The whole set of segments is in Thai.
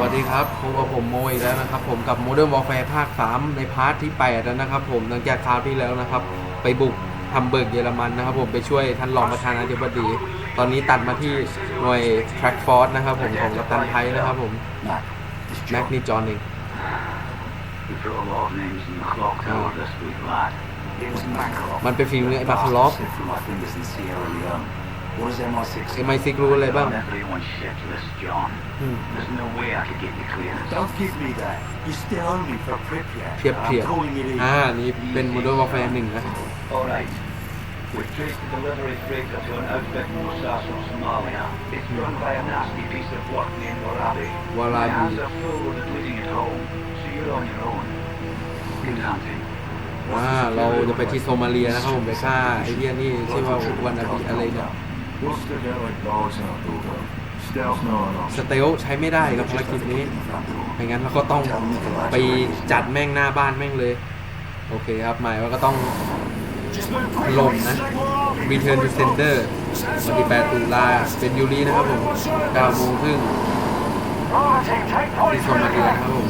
วัสดีครับพบกับผมโมอีกแล้วนะครับ ผมกับ Modern Warfare ภาค 3 ในพาร์ทที่8แล้วนะครับ ผมหลังจากคราวที่แล้วนะครับ ไปบุกฮัมเบิร์กเยอรมันนะครับ ผมไปช่วยท่านรองประธานาธิบดี ตอนนี้ตัดมาที่หน่วย Track Force นะครับ ผมของกัปตันไทยนะครับ ผม Matt, it's แม็ก John. นี่จอห์นเอง We put a lot of names in the clock tower this week, lad. It was Makarov. มันเป็นฝีมือไอ้บาคาลอฟ Slipped through my fingers in Sierra Leone. What does MI6 เอ็มไอซิกรู้อะไรบ้าง On everyone's shit list, John. Hmm. There's no way I could get you clearance. Don't give me that. You still owe me for Pripyat. เพียบเพียบ I'm calling it in. อ่า นี่เป็น Modern Warfare 1นะ All right. We've traced the delivery freighter to an outfit in Mosaso, Somalia. It's run by a nasty piece of work named Warabi. Warabi. My hands are full with the bleeding at home, so you're on your own. Good hunting. อ่าเราจะไปที่โซมาเลียนะครับผมไปฆ่าไอ้เหี้ยนี่ชื่อว่าวันอาบิอะไรเนี่ย สเตลใช้ไม่ได้กับภารกิจนี้ไม่งั้นเราก็ต้องไปจัดแม่งหน้าบ้านแม่งเลย โอเคครับหมายว่าก็ต้องล่มนะ Return to Sender วันที่8ตุลาเป็นยูรีนะครับผม9โมงครึ่งที่โซมาเลียนะครับผม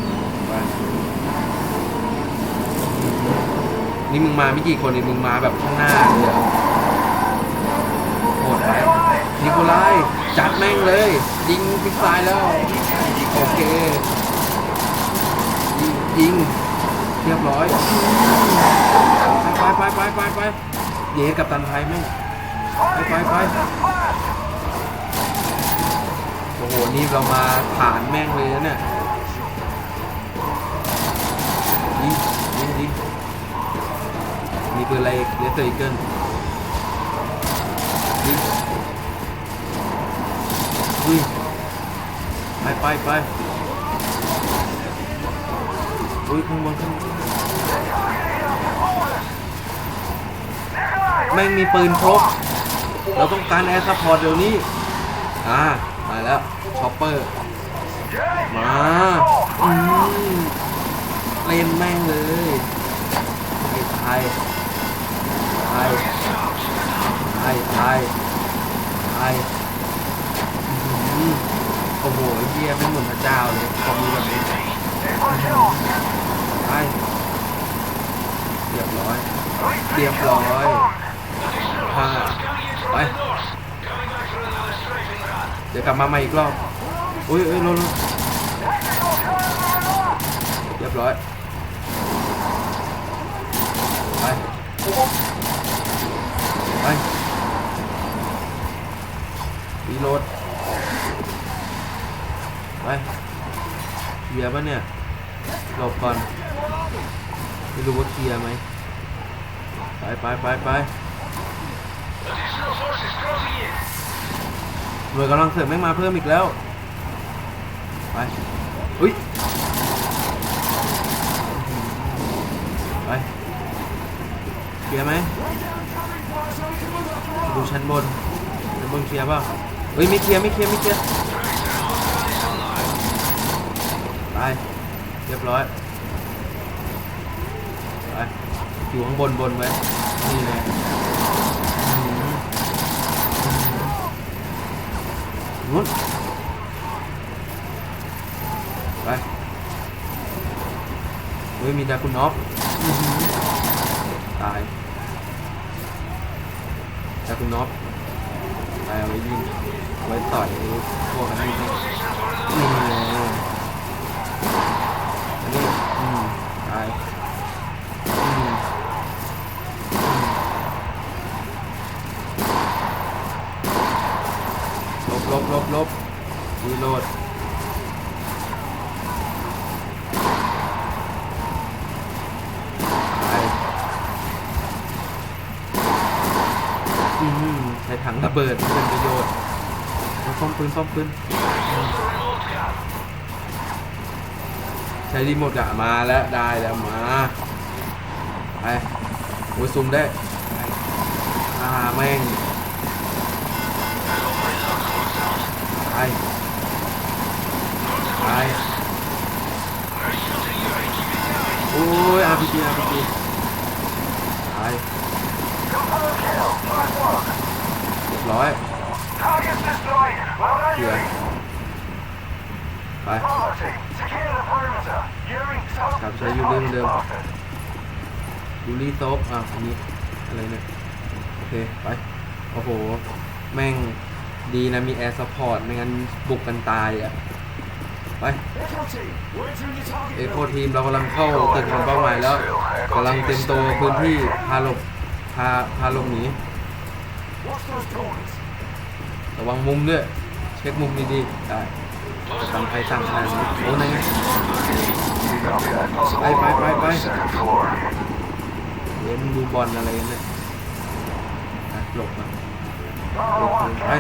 นี่มึงมาไม่กี่คนเองมึงมาแบบข้างหน้าเลยเหรอโจัดแม่งเลย ยิงพิกซายแล้ว โอเค ยิงยิงเรียบร้อย ไปไปไปไปไปเย่กับตันไทยแม่งไปไปไปโอ้โห นี่เรามาผ่านแม่งเลยนะเนี่ยยิงยิงยิงมีปืนอะไรเลสเตอร์อีเกิลยิง อุ้ยไปไปไปอุ้ยข้างบนข้างบนแม่งมีปืนครบ เราต้องการแอร์ซัพพอร์ตเดี๋ยวนี้ อ่ามาแล้วช็อปเปอร์ มาอืมเล่นแม่งเลยไอ้ไทยไทยไทยไทยไทย โอ้โหเฮียไม่เหมือนพระเจ้าเลยพอมีแบบนี้ไปเรียบร้อยเรียบร้อยห้าไปเดี๋ยวกลับมาใหม่อีกรอบอุ้ยเอ้ยลงลงเรียบร้อย ไป ไปรีโหลด ไปเคลียร์ปะเนี่ยหลบก่อน ไม่รู้ว่าเคลียร์ไหม ไปไปไปไปหน่วย กำลังเสริมแม่งมาเพิ่มอีกแล้ว ไป อุ้ย ไปเคลียร์ไหมดูชั้นบนชั้นบนเคลียร์เปล่าเฮ้ยไม่เคลียร์ไม่เคลียร์ไม่เคลียร์ไปเรียบร้อยไปอยู่ข้างบนบนไว้นี่ไงอื้อหือ นู้นไปเฮ้ยมีดาคุณนอฟอื้อหือตายดาคุณนอฟตายเอาไว้ยิงเอาไว้ต่อยพวกนั้นนี่นี่ไงอันนี้อืมตาย อืมลบลบลบลบ รีโหลดไปอืมใช้ถังระเบิดเป็นประโยชน์เอาซ่อมปืนซ่อมปืนใช้รีโมทอะมาแล้วได้แล้วมา ไปโอ้ยซูมได้อ่าแม่งไป ไปโอ้ย RPG RPG ไปเรียบร้อยเกียไปกลับใช้ยูริเหมือนเดิมยูริโซฟอะอันนี้อะไรเนี่ยโอเคไปโอ้โห แม่งดีนะมีแอร์ซัพพอร์ต ไม่งั้นบุกกันตายอะ ไปเอโคทีมเรากำลังเข้าตึกของเป้าหมายแล้วกำลังเต็มตัวพื้นที่พาหลบพาพาหลบหนีระวังมุมด้วย เช็คมุมดีๆได้ทำใครสั่งขนาดนี้โอ้ยไงไปไปไปไปเล่นดูบอลอะไรกันเนี่ยอะหลบมาหลบไป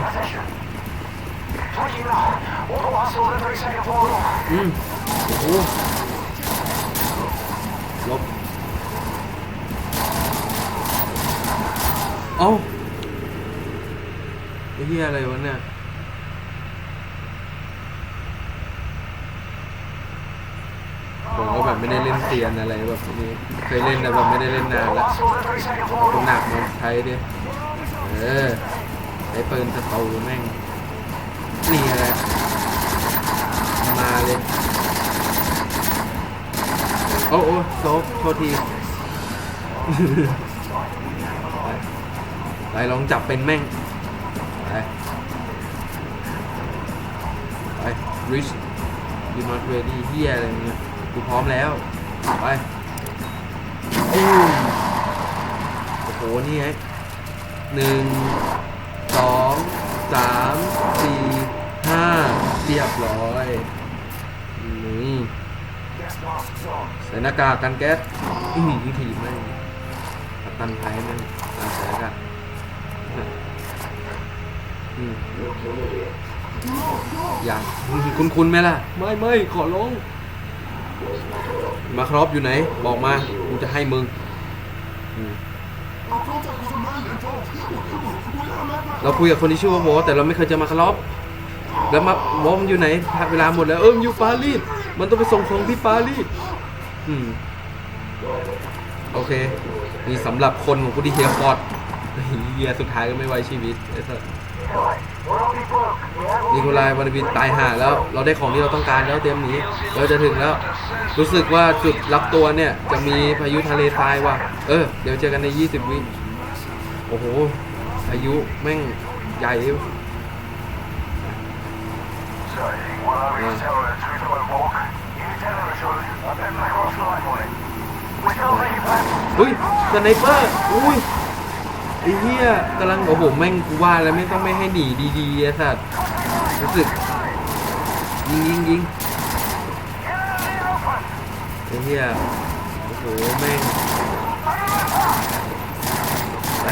อืมโอ้โหลบเอ้าไอ้เหี้ยอะไรวะเนี่ยผมก็แบบไม่ได้เล่นเซียนอะไรแบบนี้เคยเล่นแต่แบบไม่ได้เล่นนานล้วคุณหนักมาใช้ดิเออไอ้ปืนสตูแม่ง นี่อะไรมาเลย โอ้โอ้โซฟโทษที ไปลองจับเป็นแม่ง ไป ไป rich you not ready เฮียอะไรเงี้ยกูพร้อมแล้ว ไปอู้โอ้โห นี่ไงหนึ่งสองสามสี่ เรียบร้อยอืมใส่หน้ากากกันแก๊สอืมทีมแม่กัปตันไทยแม่ตามใส่หน้ากากอืมอย่างคุณคุณไหมล่ะ ไม่ไม่ขอร้องมาครอบอยู่ไหน บอกมา กูจะให้มึงเราคุยกับคนที่ชื่อว่าโวแต่เราไม่เคยเจะมาครอบ แล้วมาโวมันอยู่ไหน เวลาหมดแล้วเออมันอยู่ปารีสมันต้องไปส่งของที่ปารีสอืมโอเคนี่สำหรับคนของกูที่เฮียฟอร์ดเฮียสุดท้ายก็ไม่ไว้ชีวิตไอ้สัสนิโคลายวานาวินตายห่าแล้ว เราได้ของที่เราต้องการแล้วเตรียมหนีเราจะถึงแล้ว รู้สึกว่าจุดรับตัวเนี่ย จะมีพายุทะเลทรายว่ะ เออ เดี๋ยวเจอกันใน 20 วิโอ้โหพายุแม่งใหญ่ อยู่เฮ้ยสไนเปอร์อุ้ยไอ้เหี้ยกำลังโอ้โหแม่งกูว่าแล้วไม่ต้องไม่ให้หนีดีๆไอ้สัตว์รู้สึกยิงยิงยิงไอ้เหี้ยโอ้โหแม่งไป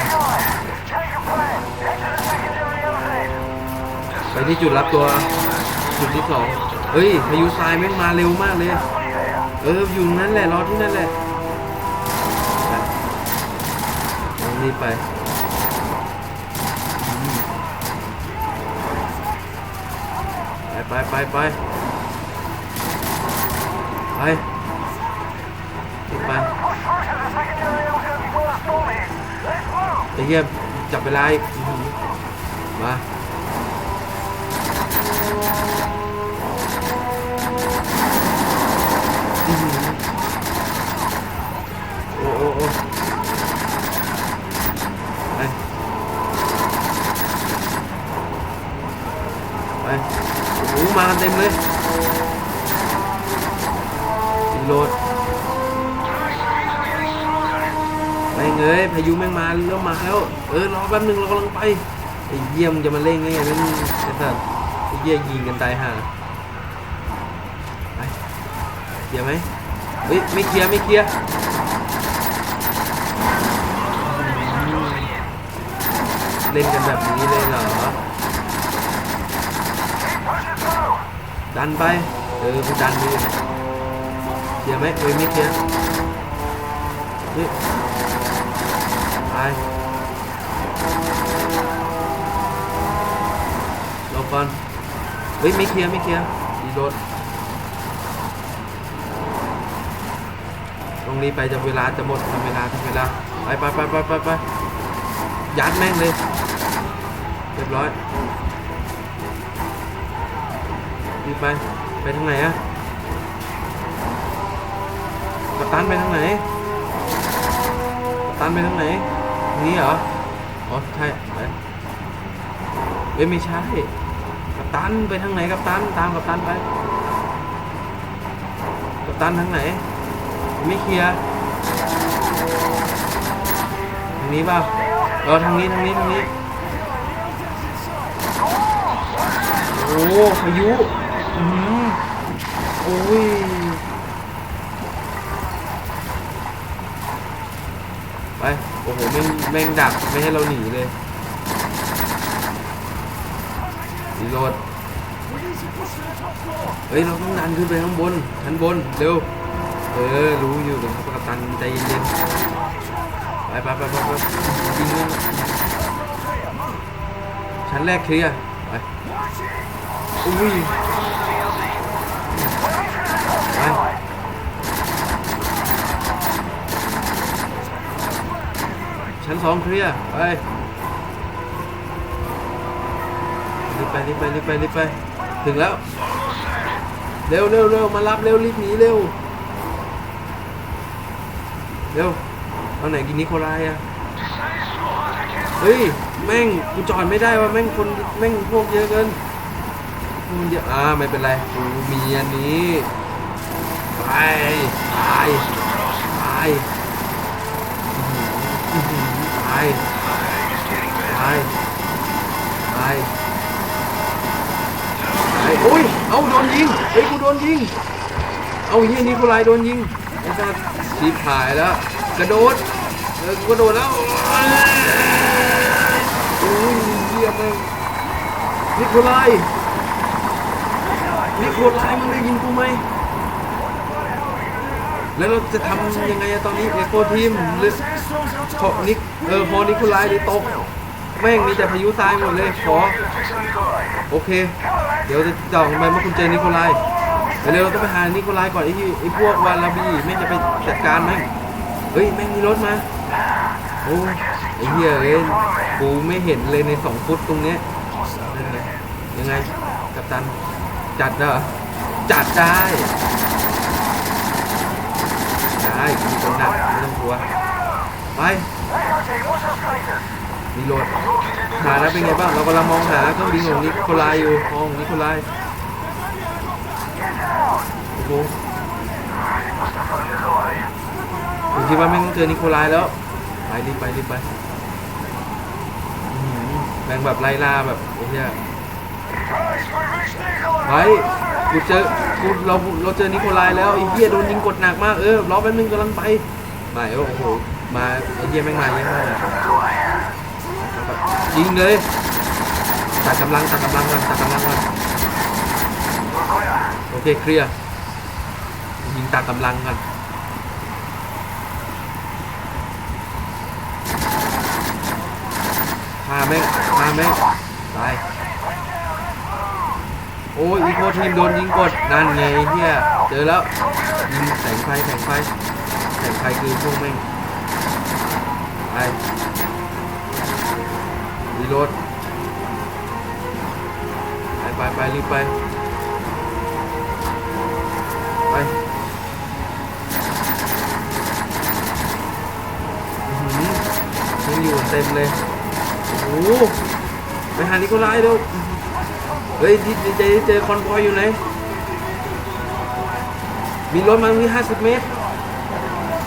ไปที่จุดรับตัว จุดที่สองเฮ้ยพายุทรายแม่งมาเร็วมากเลย เอออยู่นั่นแหละรอที่นั่นแหละไปลองรีบไปไปไปไปไปไปไปไอ้เหี้ยจับเวลาอีกมา โอ้โอ้โอ้ไปไปโอ้โหมากันเต็มเลยรีโหลดไปเงยพายุแม่งมาเริ่มมาแล้วเออรอแป๊บนึงเรากำลังไปไอ้เยี่ยมจะมาเร่งได้ไงนั่นไอ้สัสไอ้เยี่ยยิงกันตายห่า ลียร์ไหมเฮ้ยไม่เคลียร์ไม่เคลียร์เล่นกันแบบนี้เลยเหรอ ดันไป เออกูดันดิเคลียร์ไหมเฮ้ยไม่เคลียร์เฮ้ยไปรอก่อนเฮ้ยไม่เคลียร์ไม่เคลียร์ดีโด ตรงนี้ไปจะเวลาจะหมดทำเวลาทำเวลาไปไปไปไปไปไปยัดแม่งเลยเรียบร้อยรีบไปพทางไหนอะกัปตันไปทางไหนกัปตันไปทางไหนนี้เหรออ๋อใช่ไปเอ้ยไม่ใช่กัปตันไปทางไหนกัปตันตามกัปตันไปกัปตันทางไหน ไม่เคลียร์ทางนี้เปล่าเออทางนี้ทางนี้ทางนี้โอ้พายุอืมโอ้ยไปโอ้โหแม่งแม่งดักไม่ให้เราหนีเลยรีโหลดเฮ้ยเราต้องดันขึ้นไปข้างบนชั้นบนเร็ว เออ รู้อยู่เดี๋ยวครับกัปตันใจเย็นๆ ไปไปไปไปไปยิงชั้นแรกเคลียร์ไปอุ้ยไปชั้นสองเคลียร์ไปรีบไปรีบไปรีบไปรีบไป ถึงแล้ว เร็วเร็วเร็วมารับเร็วรีบหนีเร็ว เร็วเอาไหนกินนิโคลายอะเฮ้ย แม่งกูจอดไม่ได้ว่าแม่งคนแม่งพวกเยอะเกินมันเยอะอ่าไม่เป็นไรกูมีอันนี้ไปตายตายตายตายตายตายโอ้ย เอาโดนยิง เฮ้ยกูโดนยิง เอาเฮียนิโคลายโดนยิง ไอ้สัสชีพหายแล้ว กระโดดเออกูกระโดดแล้วโอ้ยเฮียแม่งนิโคลายนิโคลายมึงได้ยินกูไหมแล้วเราจะทำยังไงตอนนี้เอโคทีมหรือพอนิกเออพอนิโคลายหรือตกแม่งมีแต่พายุทรายหมดเลยขอโอเค เดี๋ยวจะจ่องไปเมื่อคุณเจอนิโคลาย เดี๋ยวเราต้องไปหานิโคลายก่อนไอ้ที่ไอ้พวกวาลาบีแม่งจะไปจัดการแม่งเฮ้ยแม่งมีรถมาโอ้ยไอ้เหี้ยเอ้ยกูไม่เห็นเลยในสองฟุตตรงเนี้ยังยังไงกัปตันจัดเหรอจัดได้ได้มีคนหนักไม่ต้องกลัวไปรีโหลดหาแล้วเป็นไงบ้างเรากำลังมองหาเครื่องบินของนิโคลายอยู่มองนิโคลาย โอผมคิดว่าแม่งต้องเจอนิโคลายแล้ว ไปรีบไปรีบไปแม่งแบบไล่ล่าแบบไอ้เหี้ยไปกูเจอกูเราเราเจอนิโคลายแล้วไอ้เหี้ยโดนยิงกดหนักมากเออรอแป๊บนึงกำลังไปไม่โอ้โหมาไอ้เหี้ยแม่งมาเยอะมากยิงเลยตัดกำลังตัดกำลังกันตัดกำลังกัน โอเคเคลียร์ยิงตัดกำลังกันพาแม่งพาแม่งตายโอ้ยอีโคทีมโดนยิงกดนั่นไงเฮียเจอแล้วยิงแสงไฟแสงไฟแสงไฟคือพวกแม่งไปรีโหลดไปไปไปรีบไป ไปอื้อหือยังอยู่เต็มเลย โอ้โหไปหานิโคลายเร็วเฮ้ยดีเจเจอคอนพอยอยู่ไหน มีรถมาที่50เมตร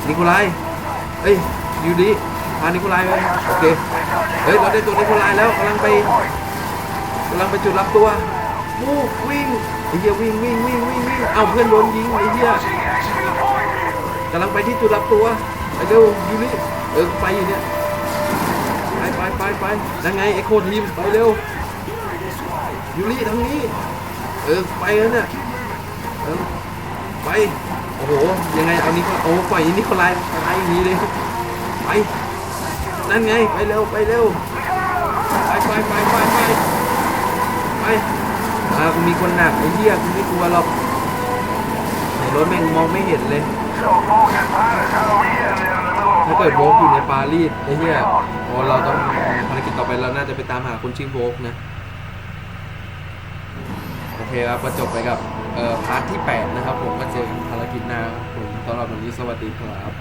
นิโคลายเอ้ย อยู่ดีพานิโคลายไปโอเค เฮ้ย เราได้ตัวนิโคลายแล้วกำลังไปกำลังไปจุดรับตัว วู้วิ่งไอ้เหี้ยวิ่งวิ่งวิ่งวิ่งวิ่งเอาเพื่อนโดนยิงไอ้เหี้ยกำลังไปที่จุดรับตัวไปเร็วยู่นี่เออไปอยู่เนี่ยไปไปไปไปนั่นไงเอ็กโคทีมไปเร็วยูริทางนี้เออไปแล้วเนี่ยเออไปโอ้โหยังไงเอานี้ก็โอ้ปล่อยอันนี้เขาไล่ไล่อย่างนี้เลยไปนั่นไงไปเร็วไปเร็วไปไปไปไปไปไป อ่ากูมีคนหนักไอ้เหี้ยกูไม่กลัวหรอกในรถแม่งมองไม่เห็นเลยถ้าเกิดโวกอยู่ในปารีสไอ้เหี้ยโอ้เราต้องภารกิจต่อไปเราน่าจะไปตามหาคนชื่อโวกนะโอเคครับก็จบไปกับเอ่อพาร์ทที่ 8 นะครับผมก็เจอภารกิจหน้าผมสำหรับวันนี้สวัสดีครับ